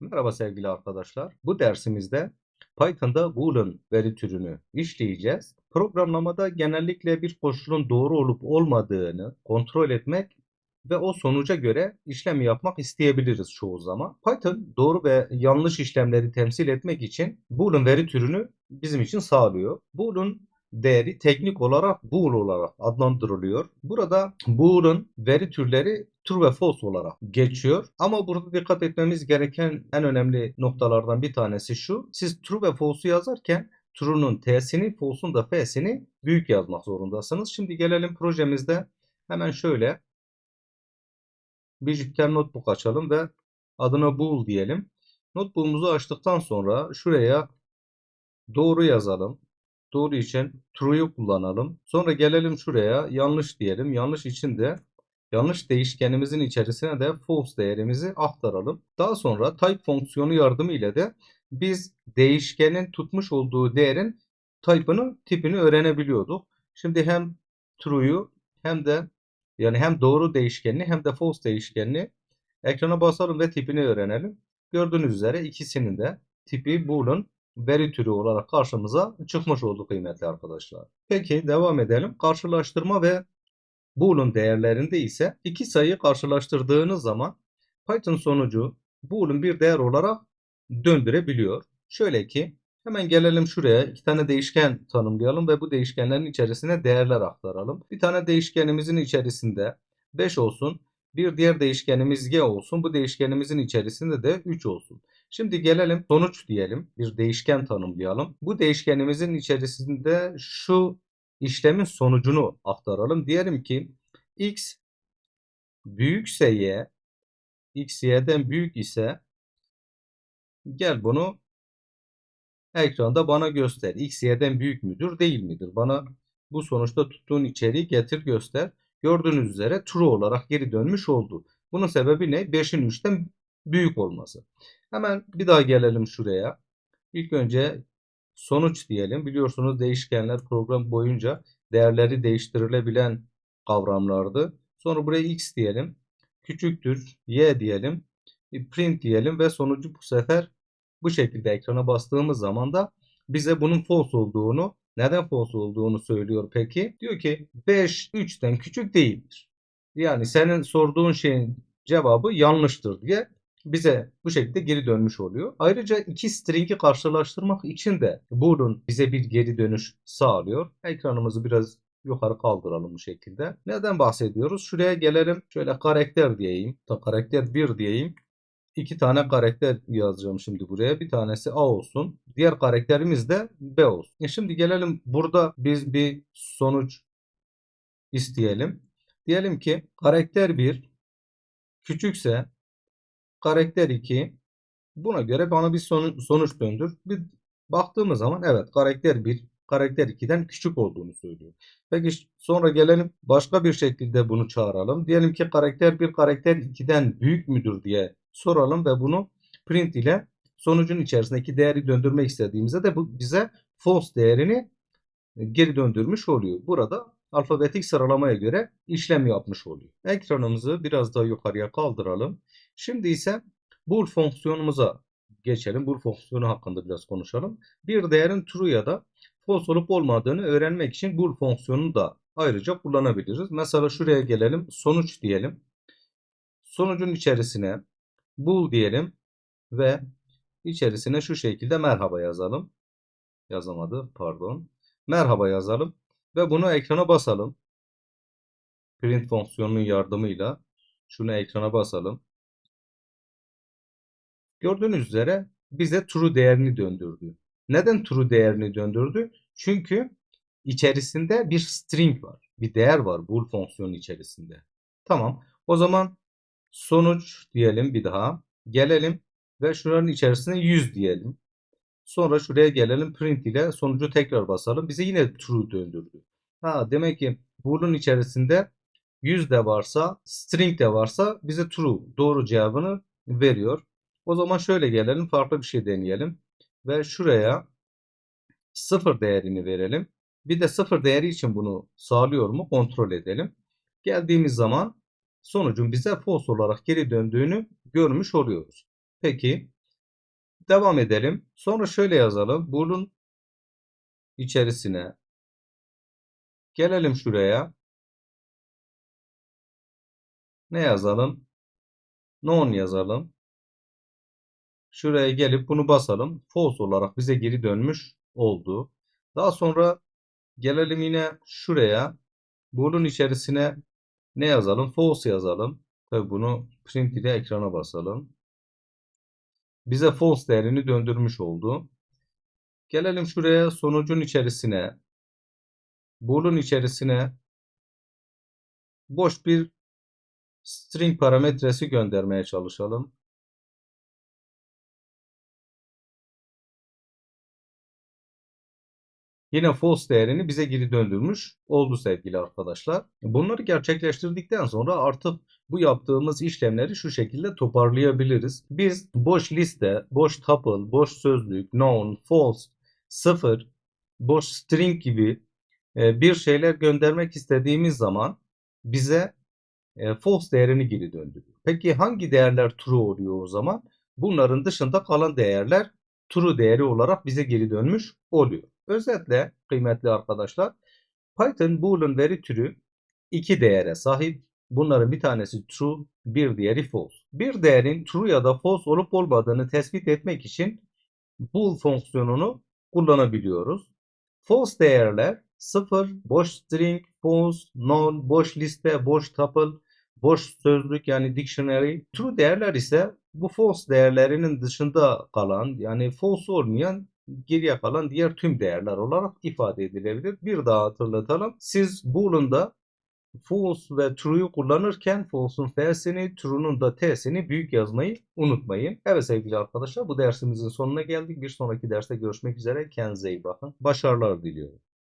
Merhaba sevgili arkadaşlar. Bu dersimizde Python'da boolean veri türünü işleyeceğiz. Programlamada genellikle bir koşulun doğru olup olmadığını kontrol etmek ve o sonuca göre işlem yapmak isteyebiliriz çoğu zaman. Python doğru ve yanlış işlemleri temsil etmek için boolean veri türünü bizim için sağlıyor. Boolean değeri teknik olarak bool olarak adlandırılıyor. Burada boolean veri türleri true ve false olarak geçiyor. Ama burada dikkat etmemiz gereken en önemli noktalardan bir tanesi şu. Siz true ve false'u yazarken true'nun t'sini, false'un da f'sini büyük yazmak zorundasınız. Şimdi gelelim projemizde hemen şöyle bir Jupyter Notebook açalım ve adına bool diyelim. Notebook'umuzu açtıktan sonra şuraya doğru yazalım. Doğru için true'yu kullanalım. Sonra gelelim şuraya yanlış diyelim. Yanlış için de yanlış değişkenimizin içerisine de false değerimizi aktaralım. Daha sonra type fonksiyonu yardımı ile de biz değişkenin tutmuş olduğu değerin type'ını, tipini öğrenebiliyorduk. Şimdi hem true'yu hem de yani hem doğru değişkenini hem de false değişkenini ekrana basalım ve tipini öğrenelim. Gördüğünüz üzere ikisinin de tipi boolean veri türü olarak karşımıza çıkmış oldu kıymetli arkadaşlar. Peki devam edelim. Karşılaştırma ve Boolean değerlerinde ise iki sayıyı karşılaştırdığınız zaman Python sonucu Boolean bir değer olarak döndürebiliyor. Şöyle ki hemen gelelim şuraya iki tane değişken tanımlayalım ve bu değişkenlerin içerisine değerler aktaralım. Bir tane değişkenimizin içerisinde 5 olsun. Bir diğer değişkenimiz y olsun. Bu değişkenimizin içerisinde de 3 olsun. Şimdi gelelim sonuç diyelim. Bir değişken tanımlayalım. Bu değişkenimizin içerisinde şu işlemin sonucunu aktaralım. Diyelim ki x büyükse y, x y'den büyük ise gel bunu ekranda bana göster. x y'den büyük müdür değil midir? Bana bu sonuçta tuttuğun içeriği getir göster. Gördüğünüz üzere true olarak geri dönmüş oldu. Bunun sebebi ne? 5'in 3'ten büyük olması. Hemen bir daha gelelim şuraya. İlk önce sonuç diyelim. Biliyorsunuz değişkenler program boyunca değerleri değiştirilebilen kavramlardı. Sonra buraya x diyelim. Küçüktür y diyelim. Print diyelim ve sonucu bu sefer bu şekilde ekrana bastığımız zaman da bize bunun false olduğunu, neden false olduğunu söylüyor peki? Diyor ki 5 3'ten küçük değildir. Yani senin sorduğun şeyin cevabı yanlıştır diye bize bu şekilde geri dönmüş oluyor. Ayrıca iki string'i karşılaştırmak için de boolean bize bir geri dönüş sağlıyor. Ekranımızı biraz yukarı kaldıralım bu şekilde. Neden bahsediyoruz? Şuraya gelelim. Şöyle karakter diyeyim. Da karakter 1 diyeyim. İki tane karakter yazacağım şimdi buraya. Bir tanesi A olsun. Diğer karakterimiz de B olsun. E şimdi gelelim burada biz bir sonuç isteyelim. Diyelim ki karakter 1 küçükse karakter 2 buna göre bana bir sonuç, sonuç döndür. Bir baktığımız zaman evet karakter 1 karakter 2'den küçük olduğunu söylüyor. Peki sonra gelelim başka bir şekilde bunu çağıralım. Diyelim ki karakter 1 karakter 2'den büyük müdür diye soralım ve bunu print ile sonucun içerisindeki değeri döndürmek istediğimizde de bu bize false değerini geri döndürmüş oluyor. Burada alfabetik sıralamaya göre işlem yapmış oluyor. Ekranımızı biraz daha yukarıya kaldıralım. Şimdi ise bool fonksiyonumuza geçelim. Bool fonksiyonu hakkında biraz konuşalım. Bir değerin true ya da false olup olmadığını öğrenmek için bool fonksiyonunu da ayrıca kullanabiliriz. Mesela şuraya gelelim. Sonuç diyelim. Sonucun içerisine bool diyelim ve içerisine şu şekilde merhaba yazalım. Yazamadı pardon. Merhaba yazalım ve bunu ekrana basalım. Print fonksiyonunun yardımıyla şunu ekrana basalım. Gördüğünüz üzere bize true değerini döndürdü. Neden true değerini döndürdü? Çünkü içerisinde bir string var. Bir değer var bool fonksiyonu içerisinde. Tamam. O zaman sonuç diyelim bir daha. Gelelim ve şuranın içerisine 100 diyelim. Sonra şuraya gelelim print ile sonucu tekrar basalım. Bize yine true döndürdü. Ha demek ki bool'un içerisinde 100 de varsa, string de varsa bize true doğru cevabını veriyor. O zaman şöyle gelelim, farklı bir şey deneyelim ve şuraya sıfır değerini verelim. Bir de sıfır değeri için bunu sağlıyor mu kontrol edelim. Geldiğimiz zaman sonucun bize false olarak geri döndüğünü görmüş oluyoruz. Peki Devam edelim. Sonra şöyle yazalım. Bunun içerisine gelelim şuraya. Ne yazalım? Non yazalım. Şuraya gelip bunu basalım. False olarak bize geri dönmüş oldu. Daha sonra gelelim yine şuraya. Bunun içerisine ne yazalım? False yazalım. Tabi bunu print ile ekrana basalım. Bize false değerini döndürmüş oldu. Gelelim şuraya sonucun içerisine. Bool'un içerisine boş bir string parametresi göndermeye çalışalım. Yine false değerini bize geri döndürmüş oldu sevgili arkadaşlar. Bunları gerçekleştirdikten sonra artık bu yaptığımız işlemleri şu şekilde toparlayabiliriz. Biz boş liste, boş tuple, boş sözlük, known, false, sıfır, boş string gibi e, bir şeyler göndermek istediğimiz zaman bize e, false değerini geri döndürüyor. Peki hangi değerler true oluyor o zaman? Bunların dışında kalan değerler true değeri olarak bize geri dönmüş oluyor. Özetle kıymetli arkadaşlar Python boolean veri türü iki değere sahip. Bunların bir tanesi true, bir diğeri false. Bir değerin true ya da false olup olmadığını tespit etmek için bool fonksiyonunu kullanabiliyoruz. False değerler 0, boş string, false, null, boş liste, boş tuple, boş sözlük yani dictionary. True değerler ise bu false değerlerinin dışında kalan yani false olmayan geriye kalan diğer tüm değerler olarak ifade edilebilir. Bir daha hatırlatalım. Siz Boolean'da false ve true'yu kullanırken false'un f'sini, true'nun da t'sini büyük yazmayı unutmayın. Evet sevgili arkadaşlar bu dersimizin sonuna geldik. Bir sonraki derste görüşmek üzere. Kendinize iyi bakın. Başarılar diliyorum.